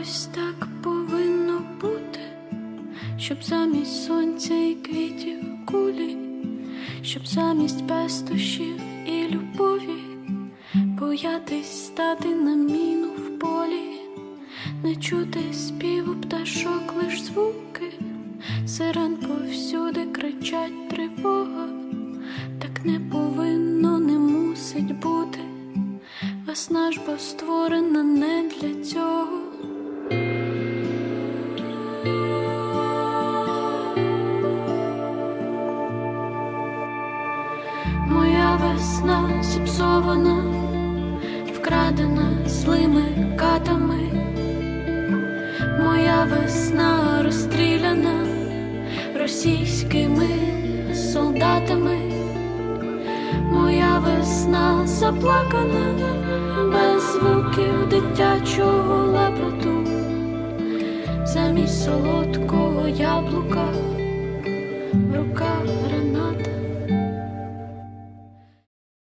ось так повинно бути, щоб замість сонця і квітів кулі, щоб замість пестощів і любові боятись стати на міну в полі, не чути співу пташок, лиш звуки, сирен повсюди кричать тривога, так не повинно, не мусить бути. Весна ж бо створена не Весна зіпсована, вкрадена злими катами, моя весна розстріляна російськими солдатами. Моя весна заплакана без звуків дитячого лепету, замість солодкого яблука